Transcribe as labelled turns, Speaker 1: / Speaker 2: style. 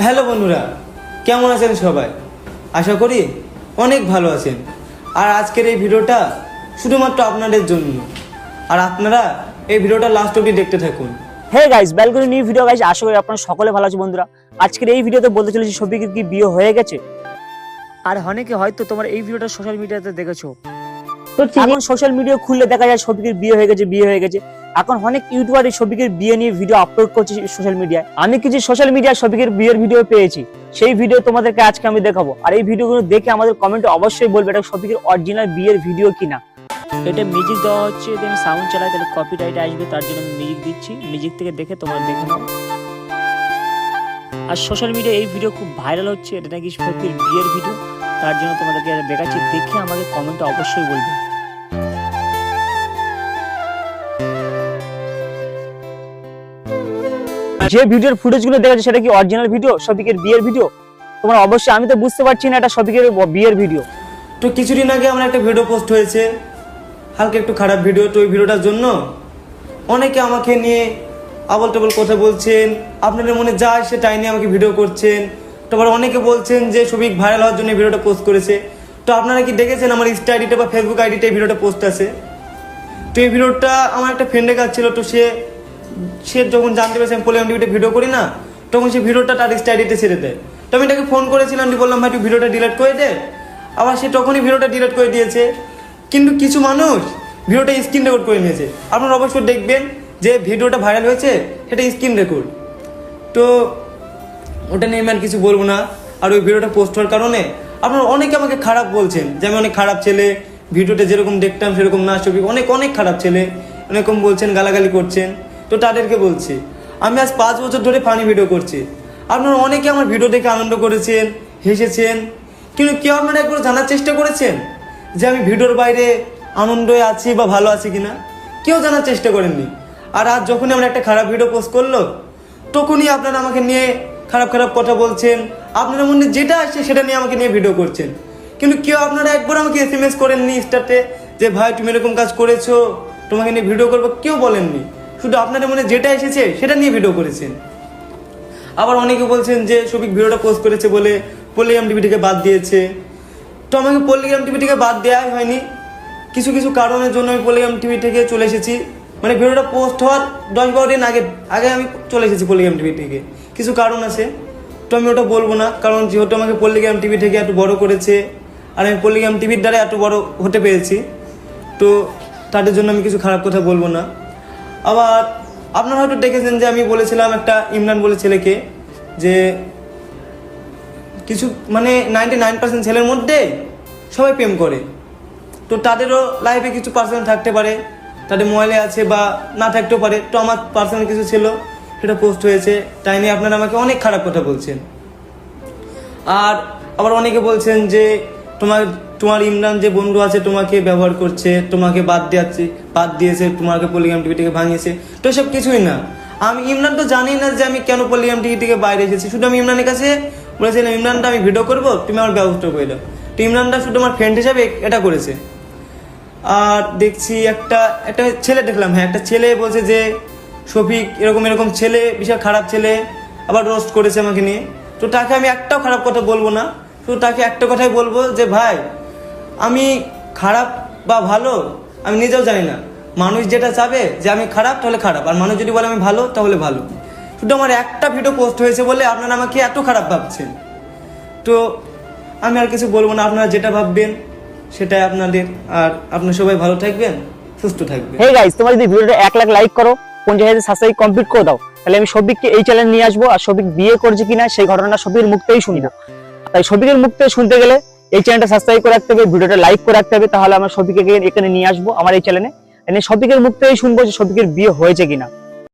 Speaker 1: Hello বন্ধুরা, কেমন আছেন সবাই? আশা করি অনেক ভালো আছেন। আর আজকের এই ভিডিওটা শুধুমাত্র আপনাদের জন্য। আর আপনারা এই ভিডিওটা লাস্ট অবধি দেখতে থাকুন।
Speaker 2: Hey guys balcony new video guys আশা করি আপনারা সকলে ভালো আছে বন্ধুরা। আজকের এই ভিডিওতে বলতে চলেছি শফিকের কি বিয়ে হয়ে গেছে? আর অনেকে হয়তো তোমার এই ভিডিওটা সোশ্যাল মিডিয়াতে দেখেছ। এখন সোশ্যাল মিডিয়া খুললে দেখা যায় শফিকের বিয়ে হয়ে গেছে বিয়ে হয়ে গেছে। এখন অনেক ইউটিউবার এই শফিকের বিয়ে নিয়ে ভিডিও আপলোড করছে সোশ্যাল মিডিয়ায় আমি কিছু সোশ্যাল মিডিয়ায় শফিকের বিয়ের ভিডিও পেয়েছি। সেই ভিডিও তোমাদেরকে আজকে আমি দেখাবো। আর এই ভিডিওগুলো দেখে আমাদের কমেন্টে অবশ্যই বলবে এটা শফিকের অরিজিনাল বিয়ের ভিডিও কিনা। এটা মিউজিক দেওয়া হচ্ছে যদি আমি সাউন্ড চালাই তাহলে কপিরাইট আসবে তার জন্য আমি মিউজিক দিচ্ছি। মিউজিক থেকে দেখে তোমরা দেখে নাও। আর সোশ্যাল মিডিয়ায় এই ভিডিও খুব ভাইরাল হচ্ছে এটা নাকি শফিকের বিয়ের ভিডিও তার জন্য তোমাদেরকে দেখাচ্ছি দেখে আমাকে কমেন্টে অবশ্যই বলবে। যে ভিডিওর ফুটেজগুলো দেখাচ্ছে সেটা কি অরিজিনাল ভিডিও শফিকের বিয়ের ভিডিও তোমরা অবশ্যই, আমি তো বুঝতে পারছি না এটা শফিকের বিয়ের ভিডিও
Speaker 1: তো কিছুদিন আগে আমার একটা ভিডিও পোস্ট হয়েছে। হালকা একটু খারাপ ভিডিও তো ওই ভিডিওটার জন্য অনেকে আমাকে নিয়ে আবল টাবল কথা বলছেন। আপনাদের মনে যা আসে তাই নিয়ে আমাকে ভিডিও করছেন। তারপর অনেকে বলছেন যে সবিক ভাইরাল হওয়ার জন্য ভিডিওটা পোস্ট করেছে। তো আপনারা কি দেখেছেন আমার ইনস্টা আইডিটা বা ফেসবুক আইডিতে এই ভিডিওটা পোস্ট আছে? তো এই ভিডিওটা আমার একটা ফ্রেন্ডের কাছে ছিল, তো সে সে যখন জানতে পেরেছে আমি পোলিয়াম টিভিতে ভিডিও করি না, তখন সে ভিডিওটা তার ইনস্টা আইডিতে ছেড়ে দেয়। তো আমি তাকে ফোন করেছিলাম দিয়ে বললাম, ভাই, তুই ভিডিওটা ডিলিট করে দে। আবার সে তখনই ভিডিওটা ডিলিট করে দিয়েছে। কিন্তু কিছু মানুষ ভিডিওটা স্ক্রিন রেকর্ড করে নিয়েছে। আপনারা অবশ্যই দেখবেন যে ভিডিওটা ভাইরাল হয়েছে, সেটা স্ক্রিন রেকর্ড তো ওটা নিয়ে আমি আর কিছু বলব না। আর ওই ভিডিওটা পোস্ট হওয়ার কারণে আপনারা অনেকে আমাকে খারাপ বলছেন যে আমি অনেক খারাপ ছেলে, ভিডিওটা যেরকম দেখতাম সেরকম না, ছবি, অনেক অনেক খারাপ ছেলে এরকম বলছেন, গালাগালি করছেন। তো তাদেরকে বলছি, আমি আজ পাঁচ বছর ধরে ফানি ভিডিও করছি। আপনারা অনেকে আমার ভিডিও দেখে আনন্দ করেছেন, হেসেছেন, কিন্তু কেউ আপনারা একবার জানার চেষ্টা করেছেন যে আমি ভিডিওর বাইরে আনন্দে আছি বা ভালো আছি কিনা? কেউ জানার চেষ্টা করেননি। আর আজ যখনই আমরা একটা খারাপ ভিডিও পোস্ট করল, তখনই আপনারা আমাকে নিয়ে খারাপ খারাপ কথা বলছেন। আপনাদের মনে যেটা আসছে সেটা নিয়ে আমাকে নিয়ে ভিডিও করছেন। কিন্তু কেউ আপনারা একবার আমাকে এস এম এস করেননি স্টার্টে যে, ভাই, তুমি এরকম কাজ করেছ, তোমাকে নিয়ে ভিডিও করব। কেউ বলেননি। শুধু আপনাদের মনে যেটা এসেছে সেটা নিয়ে ভিডিও করেছেন। আবার অনেকে বলছেন যে, সবিক ভিডিওটা পোস্ট করেছে বলে পল্লিগ্রাম টিভি থেকে বাদ দিয়েছে। তো আমাকে পল্লিগ্রাম টিভিটিকে বাদ দেওয়াই হয়নি। কিছু কিছু কারণের জন্য আমি পল্লিগ্রাম টিভি থেকে চলে এসেছি। মানে ভিডিওটা পোস্ট হওয়ার দশ বারো দিন আগে আগে আমি চলে এসেছি পল্লিগ্রাম টিভি থেকে। কিছু কারণ আছে, তো আমি ওটা বলব না, কারণ যেহেতু আমাকে পল্লিগ্রাম টিভি থেকে এত বড় করেছে, আর আমি পল্লিগ্রাম টিভির দ্বারা এত বড় হতে পেরেছি, তো তাদের জন্য আমি কিছু খারাপ কথা বলব না। আবার আপনারা হয়তো দেখেছেন যে আমি বলেছিলাম একটা ইমরান বলে ছেলেকে যে কিছু মানে নাইনটি নাইন পার্সেন্ট ছেলের মধ্যে সবাই প্রেম করে। তো তাদেরও লাইফে কিছু পার্সেন্ট থাকতে পারে। তাদের মোবাইলে আছে বা না থাকতেও পারে। তো আমার পার্সোনাল কিছু ছিল, সেটা পোস্ট হয়েছে। তাই নিয়ে আপনারা আমাকে অনেক খারাপ কথা বলছেন। আর আবার অনেকে বলছেন যে, তোমার তোমার ইমরান যে বন্ধু আছে, তোমাকে ব্যবহার করছে, তোমাকে বাদ দিয়েছে বাদ দিয়েছে, তোমাকে পলিগ্রাম টিভি থেকে ভাঙিয়েছে। তো এসব কিছুই না। আমি, ইমরান তো জানি না যে আমি কেন পলিগ্রাম টিভি থেকে বাইরে এসেছি। শুধু আমি ইমরানের কাছে বলেছিলাম, ইমরানটা আমি ভিডিও করব, তুমি আমার ব্যবস্থা করে দাও। তো ইমরানটা শুধু আমার ফ্রেন্ড হিসাবে এটা করেছে। আর দেখছি একটা একটা ছেলে দেখলাম হ্যাঁ একটা ছেলে বলছে যে, শফিক, এরকম এরকম ছেলে, বিশাল খারাপ ছেলে, আবার রোস্ট করেছে আমাকে নিয়ে। তো তাকে আমি একটাও খারাপ কথা বলব না, শুধু তাকে একটা কথাই বলব যে, ভাই, আমি খারাপ বা ভালো, আমি নিজেও জানি না। মানুষ যেটা চাবে যে আমি খারাপ, তাহলে খারাপ। আর মানুষ যদি বলে আমি ভালো, তাহলে ভালো। শুধু আমার একটা ভিডিও পোস্ট হয়েছে বলে আপনারা আমাকে এত খারাপ ভাবছেন। তো আমি আর কিছু বলব না, আপনারা যেটা ভাববেন সেটাই আপনাদের, আর আপনারা সবাই ভালো থাকবেন, সুস্থ থাকবেন।
Speaker 2: হে গাইস তোমরা যদি ভিডিওটা এক লাখ লাইক করো পঞ্চাশ হাজার সাবস্ক্রাইব কমপ্লিট করে দাও, তাহলে আমি সবিককে এই চ্যানেল নিয়ে আসব, আর সবিক বিয়ে করছে কিনা, সেই ঘটনাটা সবিকের মুখ থেকেই শুনব। তাই সবিকের থেকে শুনতে গেলে এই চ্যানেলটা সাবস্ক্রাইব করে রাখতে হবে, ভিডিওটা লাইক করে রাখতে হবে, তাহলে আমার সবিকে এখানে নিয়ে আসব, আমার এই চ্যানেলে এনে সবিকের থেকেই শুনব যে সবিকের বিয়ে হয়েছে কিনা।